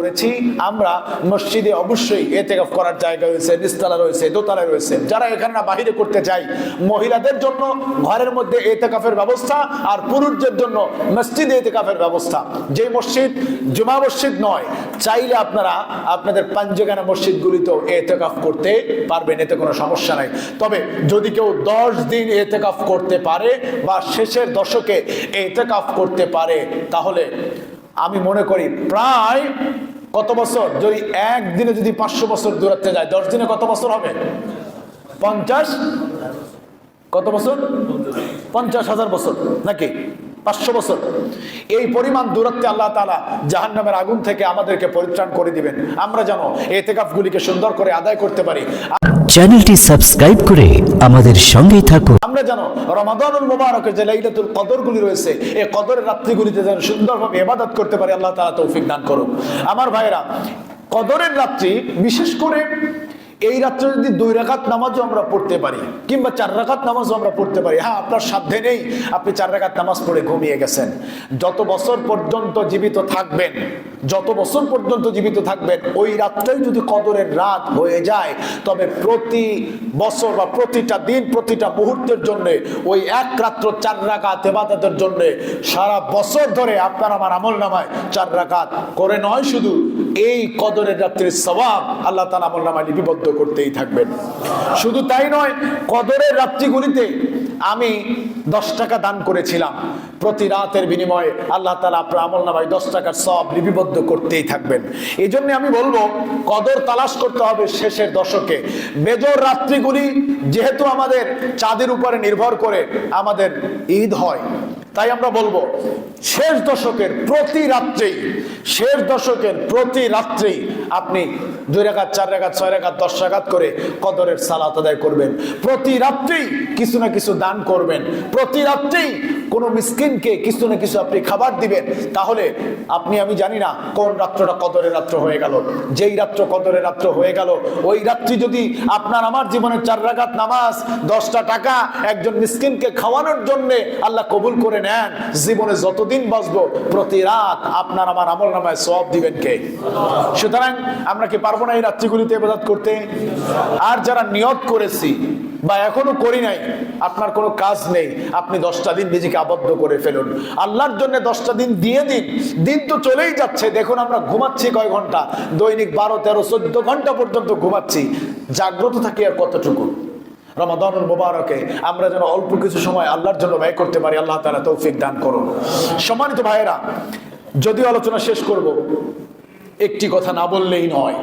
করেছি। আমরা মসজিদে অবশ্যই এতেকাফ করার জায়গা রয়েছে, নিস্তালা রয়েছে, দোতলা রয়েছে। যারা এখানে না বাহিরে করতে চাই মহিলাদের জন্য ঘরের মধ্যে এতেকাফের ব্যবস্থা আর পুরুষদের জন্য মসজিদে এতেকাফের ব্যবস্থা। যে মসজিদ জুমা মসজিদ নয়, চাইলে আপনারা আপনাদের পাঞ্জেগানা মসজিদগুলিতেও এতেকাফ করতে পারবেন, এতে কোনো সমস্যা নাই। তবে যদি কেউ দশ দিন এতেকাফ করতে পারে বা শেষের দশকে এতেকাফ করতে পারে, তাহলে আমি মনে করি প্রায় কত বছর? যদি একদিনে যদি পাঁচশো বছর দূরত্বে যায়, দশ দিনে কত বছর হবে? পঞ্চাশ? কত বছর? পঞ্চাশ হাজার বছর, নাকি? পাঁচশো বছর। এই পরিমাণ দূরত্বে আল্লাহ তালা জাহান নামের আগুন থেকে আমাদেরকে পরিত্রাণ করে দিবেন। আমরা যেন এতেকাফগুলিকে সুন্দর করে আদায় করতে পারি। চ্যানেলটি সাবস্ক্রাইব করে আমাদের সঙ্গেই থাকুন। আমরা যেন রমাদানুল মুবারকের যে লাইলাতুল কদরগুলি রয়েছে, এই কদরের রাত্রিগুলিতে যেন সুন্দরভাবে ইবাদত করতে পারি, আল্লাহ তাআলা তৌফিক দান করুন আমার ভাইরা কদরের রাত্রি, বিশেষ করে এই রাত্রে যদি দুই রাকাত নামাজও আমরা পড়তে পারি, কিংবা চার রাকাত নামাজও আমরা পড়তে পারি হ্যাঁ আপনার সাধ্যে নেই, আপনি চার রাকাত নামাজ পড়ে ঘুমিয়ে গেছেন। যত বছর পর্যন্ত জীবিত থাকবেন যত বছর পর্যন্ত জীবিত থাকবেন, ওই রাত্রেই যদি কদরের রাত হয়ে যায়, তবে প্রতি বছর বা প্রতিটা দিন, প্রতিটা মুহূর্তের জন্য, ওই এক রাত্র চার রাকাত এবাদতের জন্য সারা বছর ধরে আপনার আমার আমল নামায় চার রাকাত করে নয়, শুধু এই কদরের রাত্রির সবাব আল্লাহ তালা আমল নামায় লিপিবদ্ধ করতেই থাকবেন। শুধু তাই নয়, কদরের রাত্রিগুলিতে আমি দশ টাকা দান করেছিলাম। প্রতি রাতের বিনিময়ে আল্লাহ তালা আপনার আমল নামায় দশ টাকার সব লিপিবদ্ধ করতেই থাকবেন। এই জন্য আমি বলব, কদর তালাশ করতে হবে শেষের দশকে। মেজর রাত্রিগুলি যেহেতু আমাদের চাঁদের উপরে নির্ভর করে আমাদের ঈদ হয় তাই আমরা বলব, শেষ দশকের প্রতি রাত্রেই, শেষ দশকের প্রতি রাত্রেই আপনি দুই রেখাত, চার রেখাত, ছয় রেখাত, দশ রেখাত করে কদরের সালাত আদায় করবেন। প্রতি রাত্রেই কিছু না কিছু দান করবেন। প্রতি রাত্রেই কোনো মিসকিনকে কিছু না কিছু আপনি খাবার দিবেন। তাহলে আপনি, আমি জানি না কোন রাত্রটা কদরের রাত্র হয়ে গেল। যেই রাত্র কদরের রাত্র হয়ে গেল, ওই রাত্রি যদি আপনার আমার জীবনের চার রাকাত নামাজ, দশটা টাকা একজন মিসকিনকে খাওয়ানোর জন্য আল্লাহ কবুল করে নেন। জীবনে যতদিন বাঁচবো, প্রতি রাত আপনার আমার আমল নামায় সব দিবেন কে? সুতরাং আমরা কি পারব না এই রাত্রিগুলিতে ইবাদত করতে? আর যারা নিয়ত করেছি বা এখনও করি নাই, আপনার কোনো কাজ নেই। আপনি দশটা দিন নিজেকে আবদ্ধ করে ফেলুন। আল্লাহর জন্য দশটা দিন দিয়ে দিন। দিন তো চলেই যাচ্ছে। দেখুন আমরা ঘুমাচ্ছি কয় ঘণ্টা? দৈনিক বারো, তেরো, চোদ্দ ঘণ্টা পর্যন্ত ঘুমাচ্ছি। জাগ্রত থাকি আর কতটুকু? রমাদানুল মোবারকে আমরা যেন অল্প কিছু সময় আল্লাহর জন্য ব্যয় করতে পারি, আল্লাহ তালা তৌফিক দান করুন। সম্মানিত ভাইয়েরা যদি আলোচনা শেষ করব, একটি কথা না বললেই নয়